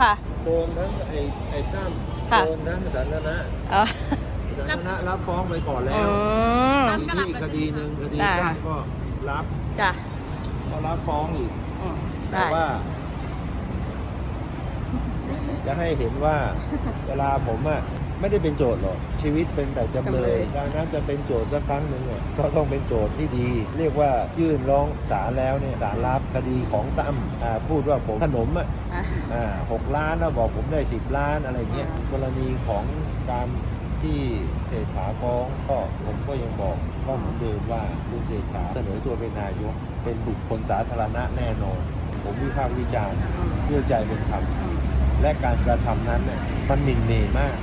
ค่ะโดนทั้งไอ้ไอ้ตั้มค่ะโดนทั้งสันทนะอ๋อ สันทนะรับฟ้องไปก่อนแล้อืวมทีนี้อีกคดีหนึ่งคดีได้ ตั้ค่ะมก็รับจ้ะก็รับฟ้องอีกอืมแต่ได้ ว่า จะให้เห็นว่าเวลาผมอะ ไม่ได้เป็นโจทย์หรอกชีวิตเป็นแต่จำเลยดังนั้นจะเป็นโจทย์สักครั้งหนึ่งอะก็ต้องเป็นโจทย์ที่ดี เรียกว่ายื่นร้องศาลแล้วเนี่ยศาลรับคดีของตั้มอ่าพูดว่าผมขนมอะอะอ่าหกล้านแล้วบอกผมได้สิบล้านอะไรเงี้ยอ่ากรณีของการที่เศรษฐาฟ้องก็ผมก็ยังบอกก็เหมือนเดิมว่าคุณเศรษฐาเสนอตัวเป็นนายกเป็นบุคคลสาธารณะแน่นอน ผมวิพากษ์วิจารณ์ด้วยใจเป็นธรรม และการกระทำนั้นเนี่ยมันหมิ่นเหม่มาก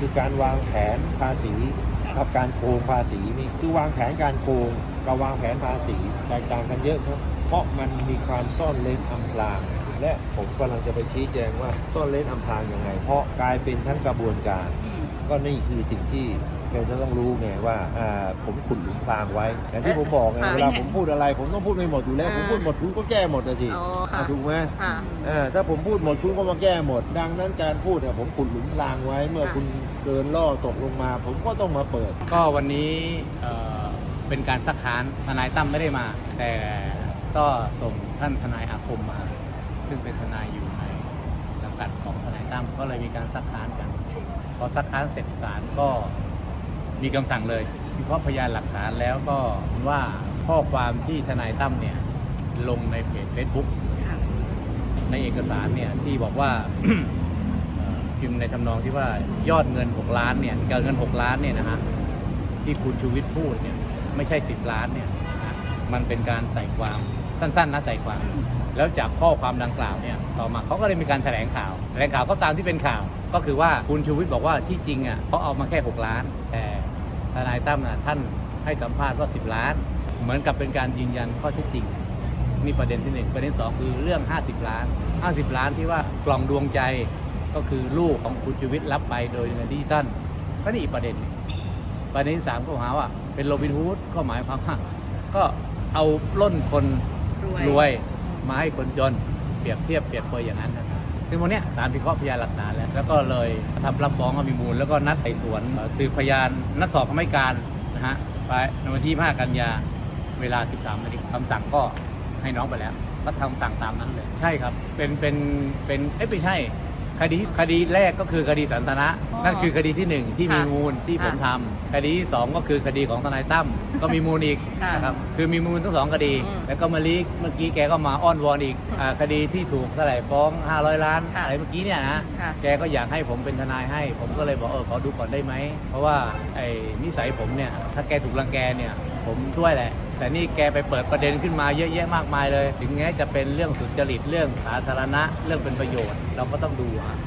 คือการวางแผนภาษีกับการโกงภาษีนี่คือวางแผนการโกงกับวางแผนภาษีแตกต่างกันเยอะครับ เพราะมันมีความซ่อนเล้นอำพราง และผมกำลังจะไปชี้แจงว่าซ่อนเล้นอำพรางยังไง เพราะกลายเป็นทั้งกระบวนการอืมก็นี่คือสิ่งที่ เราจะต้องรู้ไงว่าอ่าผมขุดหลุมพรางไว้ อย่างที่ผมบอกไงค่ะเวลาผมพูดอะไร ผมต้องพูดไม่หมดอยู่แล้วอ่าผมพูดหมดคุณก็แก้หมดนะสิอ๋อค่ะอะถูกไหมค่ะอ่าถ้าผมพูดหมดคุณก็มาแก้หมด ดังนั้นการพูดเนี่ยผมขุดหลุมพรางไว้ เมื่อค่ะคุณเดินล่อตกลงมา ผมก็ต้องมาเปิด ก็วันนี้เอ่อเป็นการซักค้านทนายตั้มไม่ได้มา แต่ก็ส่งท่านทนายอาคมมา ซึ่งเป็นทนายอยู่ในสังกัดของทนายตั้มก็เลยมีการซักค้านกัน พอซักค้านเสร็จศาลก็ มีคำสั่งเลยวิเคราะห์พยานหลักฐานแล้วก็ว่าข้อความที่ทนายตั้มเนี่ยลงในเพจ Facebook ค่ะในเอกสารเนี่ยที่บอกว่าเอ่อพิมพ์ในทำนองที่ว่ายอดเงิน 6 ล้านเนี่ยเกินเงิน 6 ล้านเนี่ยนะฮะที่คุณชูวิทย์พูดเนี่ยไม่ใช่ 10 ล้านเนี่ยนะมันเป็นการใส่ความสั้นๆนะใส่ความ แล้วจากข้อความดังกล่าวเนี่ยต่อมาเขาก็เลยมีการแถลงข่าวแถลงข่าวก็ตามที่เป็นข่าว ก็คือว่าคุณชูวิทย์บอกว่าที่จริงอะเขาเอามาแค่ 6 ล้าน แต่ ทนายตั้มนะท่านให้สัมภาษณ์ว่า 10 ล้าน เหมือนกับเป็นการยืนยันข้อเท็จจริงนี่ประเด็นที่หนึ่งประเด็นสองคือเรื่อง 50 ล้าน 50 ล้านที่ว่ากล่องดวงใจก็คือลูกของคุณชูวิทย์รับไปโดยเงินดิจิตอลก็นี่อีกประเด็นหนึ่งประเด็นที่สามก็หาว่าเป็นโรบินฮูดก็หมายความว่าก็เอาปล้นคนรวยรวยมาให้คนจนเปรียบเทียบเปรียบเปรยอย่างนั้นนะครับ ซึ่งวันนี้ยศาลพิเคราะห์พยานหลักฐานแล้ว แล้วก็เลยทำรับฟ้องก็มีมูล แล้วก็นัดไต่สวนสืบพยานนัดสอบคำให้การนะฮะไปในวันที่ 5 กันยาเวลา 13นาฬิกาคำสั่งก็ให้น้องไปแล้ว ก็ทำสั่งตามนั้นเลย ใช่ครับ เป็นเป็นเป็นเอ้ยไม่ใช่ คดีคดีแรกก็คือคดีสันทนะ อ๋อนั่นคือคดีที่หนึ่งที่มีค่ะมูลที่ผมค่ะทำคดีที่สองก็คือคดีของทนายตั้มก็มีมูลอีกค่ะนะครับคือมีมูลทั้งสองคดี อืมแล้วก็มาลีกเมื่อกี้แกก็มาอ้อนวอนอีกอาคดีที่ถูกเท่าไหร่ฟ้อง 500 ล้านค่ะอะไรเมื่อกี้เนี่ยนะค่ะ แกก็อยากให้ผมเป็นทนายให้ ผมก็เลยบอกเออขอดูก่อนได้ไหมเพราะว่าไอ้นิสัยผมเนี่ยถ้าแกถูกรังแกเนี่ยผมด้วยแหละ แต่นี่แกไปเปิดประเด็นขึ้นมาเยอะแยะมากมายเลย ถึงแม้จะเป็นเรื่องสุจริตเรื่องสาธารณะเรื่องเป็นประโยชน์ เราก็ต้องดูฮะ